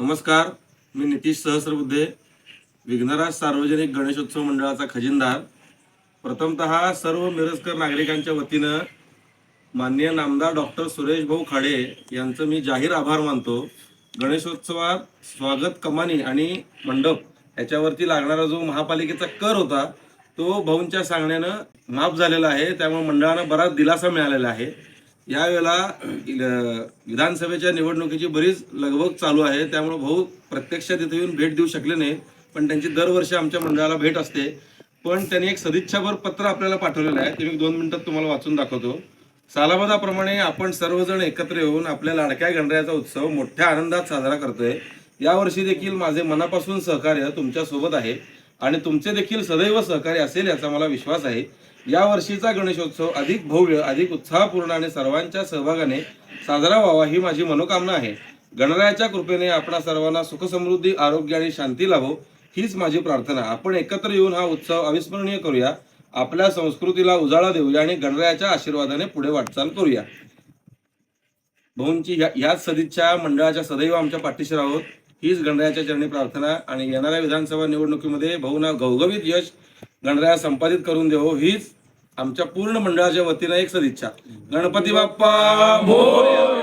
नमस्कार मी नितीश सहस्रबुद्धे विघ्नराज सार्वजनिक गणेशोत्सव मंडळाचा खजिनदार. प्रथमतः सर्व मिरजकर नागरिकांच्या वतीनं माननीय नामदार डॉक्टर सुरेश भाऊ खाडे यांचं मी जाहीर आभार मानतो. गणेशोत्सवात स्वागत कमानी आणि मंडप याच्यावरती लागणारा जो महापालिकेचा कर होता तो भाऊंच्या सांगण्यानं माफ झालेला आहे. त्यामुळे मंडळानं बराच दिलासा मिळालेला आहे. यावेळेला विधानसभेच्या निवडणुकीची बरीच लगबग चालू आहे. त्यामुळे भाऊ प्रत्यक्ष तिथे येऊन भेट देऊ शकले नाही. पण त्यांची दरवर्षी आमच्या मंडळाला भेट असते. पण त्यांनी एक सदिच्छाभर पत्र आपल्याला पाठवलेलं आहे. ते मी दोन मिनिटात तुम्हाला वाचून दाखवतो. सालाबादाप्रमाणे आपण सर्वजण एकत्र येऊन आपल्या लाडक्या गणरायाचा उत्सव मोठ्या आनंदात साजरा करतोय. यावर्षी देखील माझे मनापासून सहकार्य तुमच्यासोबत आहे. आणि तुमचे देखील सदैव सहकार्य असेल याचा मला विश्वास आहे. या वर्षीचा गणेशोत्सव अधिक भव्य अधिक उत्साहपूर्ण आणि सर्वांच्या सहभागाने साजरा व्हावा ही माझी मनोकामना आहे. गणरायाच्या कृपेने आपणा सर्वांना सुखसमृद्धी आरोग्य आणि शांती लाभो हीच माझी प्रार्थना. आपण एकत्र येऊन हा उत्सव अविस्मरणीय करूया. आपल्या संस्कृतीला उजाळा देऊया आणि गणरायाच्या आशीर्वादाने पुढे वाटचाल करूया. भाऊंची ह्या- ह्याच सदिच्छा मंडळाच्या सदैव आमच्या पाठीशी राहोत. हीच गणरायाच्या चरणी प्रार्थना आणि येणाऱ्या विधानसभा निवडणुकीमध्ये भाऊना घवघवीत यश गणराया संपादित करून देवो हीच आमच्या पूर्ण मंडळाच्या वतीनं एक सदिच्छा. गणपती बाप्पा! मोरया!